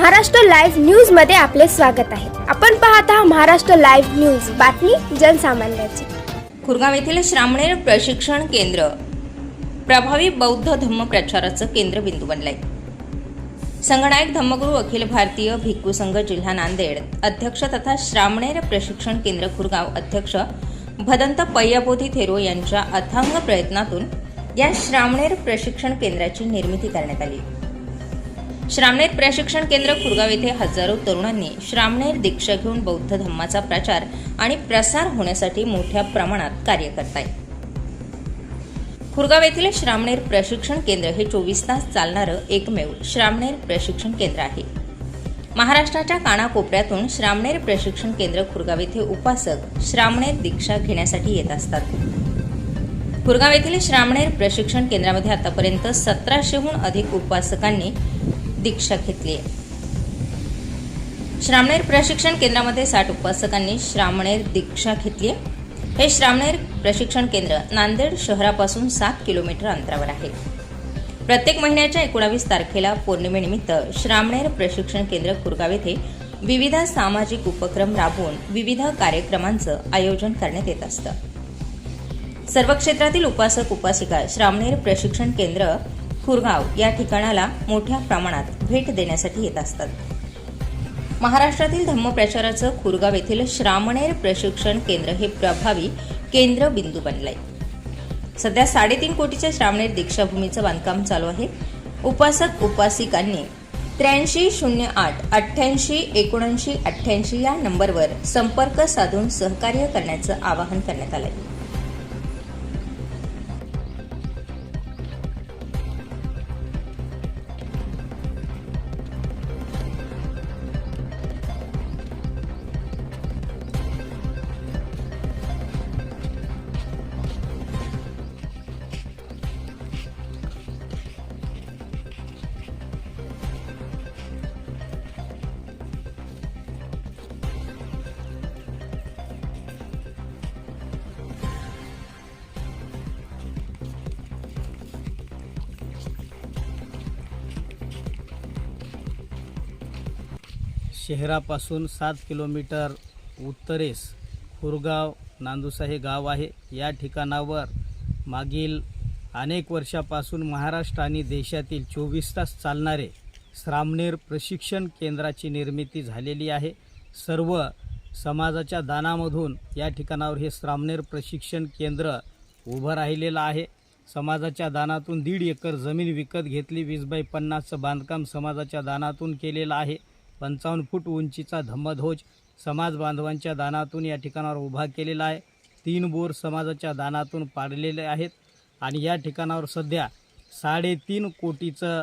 Maharashtra live न्यूजमध्ये आपले स्वागत आहे. आपण पाहत आहात महाराष्ट्र लाईव्ह न्यूज. बातमी जनसामान्याची. खुरगाव येथील श्रामणेर प्रशिक्षण केंद्र. प्रभावी बौद्ध धम्म प्रचाराचं केंद्रबिंदू बनलंय. संगनायक धम्मगुरू अखिल भारतीय भिक्खू संघ जिल्हा नांदेड अध्यक्ष तथा श्रामणेर प्रशिक्षण केंद्र खुरगाव अध्यक्ष भदंत पय्यबोधी थेरो यांच्या अथांग प्रयत्नातून या श्रामणेर प्रशिक्षण केंद्राची निर्मिती करण्यात आली. श्रामणेर प्रशिक्षण केंद्र खुरगाव येथे हजारो तरुणांनी श्रामणेर दीक्षा घेऊन बौद्ध धम्माचा प्रचार आणि प्रसार होण्यासाठी मोठ्या प्रमाणात कार्य करत खुरगाव येथील श्रामणेर प्रशिक्षण केंद्र हे चोवीस तास चालणारं एकमेव श्रामणेर प्रशिक्षण केंद्र आहे. महाराष्ट्राच्या कानाकोपऱ्यातून श्रामणेर प्रशिक्षण केंद्र खुरगाव येथे उपासक श्रामणेर दीक्षा घेण्यासाठी येत असतात. खुरगाव येथील श्रामणेर प्रशिक्षण केंद्रामध्ये आतापर्यंत सतराशेहून अधिक उपासकांनी दीक्षा घेतली आहे. श्रामणेर प्रशिक्षण केंद्रामध्ये साठ उपासकांनी श्रामणेर दीक्षा घेतली आहे. हे श्रामणेर प्रशिक्षण केंद्र नांदेड शहरापासून सात किलोमीटर अंतरावर आहे. प्रत्येक महिन्याच्या एकोणावीस तारखेला पौर्णिमेनिमित्त श्रामणेर प्रशिक्षण केंद्र खुरगाव येथे विविध सामाजिक उपक्रम राबवून विविध कार्यक्रमांचं आयोजन करण्यात येत असतं. सर्व क्षेत्रातील उपासक उपासिका श्रामणेर प्रशिक्षण केंद्र खुरगाव या ठिकाणाला मोठ्या प्रमाणात भेट देण्यासाठी येत असतात. महाराष्ट्रातील धम्मप्रचाराचं खुरगाव येथील श्रामणेर प्रशिक्षण केंद्र हे प्रभावी केंद्रबिंदू बनलंय. सध्या साडेतीन कोटीच्या श्रामणेर दीक्षाभूमीचं बांधकाम चालू आहे. उपासक उपासिकांनी त्र्याऐंशी शून्य आठ अठ्ठ्याऐंशी एकोणऐंशी अठ्ठ्याऐंशी या नंबरवर संपर्क साधून सहकार्य करण्याचं आवाहन करण्यात आलं आहे शहरापासून सात किलोमीटर उत्तरेस खुरगाव नांदुसा हे गाव आहे. या ठिकाणावर मागील अनेक वर्षापासून महाराष्ट्र आणि देशातील चोवीस तास चालणारे श्रामनेर प्रशिक्षण केंद्राची निर्मिती झालेली आहे. सर्व समाजाच्या दानामधून या ठिकाणावर हे श्रामनेर प्रशिक्षण केंद्र उभं राहिलेलं आहे. समाजाच्या दानातून दीड एकर जमीन विकत घेतली. वीस बाय पन्नासचं बांधकाम समाजाच्या दानातून केलेलं आहे. पंचावन्न फूट उंचीचा धम्मध्वज समाज बांधवांच्या दानातून या ठिकाणावर उभा केलेला आहे. तीन बोर समाजाच्या दानातून पाडलेले आहेत आणि या ठिकाणावर सध्या साडेतीन कोटीचं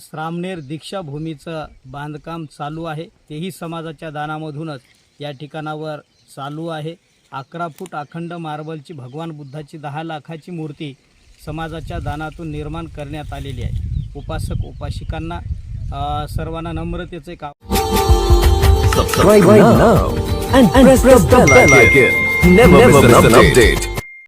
श्रामनेर दीक्षाभूमीचं बांधकाम चालू आहे. तेही समाजाच्या दानामधूनच या ठिकाणावर चालू आहे. अकरा फूट अखंड मार्बलची भगवान बुद्धाची दहा लाखाची मूर्ती समाजाच्या दानातून निर्माण करण्यात आलेली आहे. उपासक उपासिकांना सर्वांना नम्रतेचे काम सबस्क्राईब ना and press the bell icon never miss an update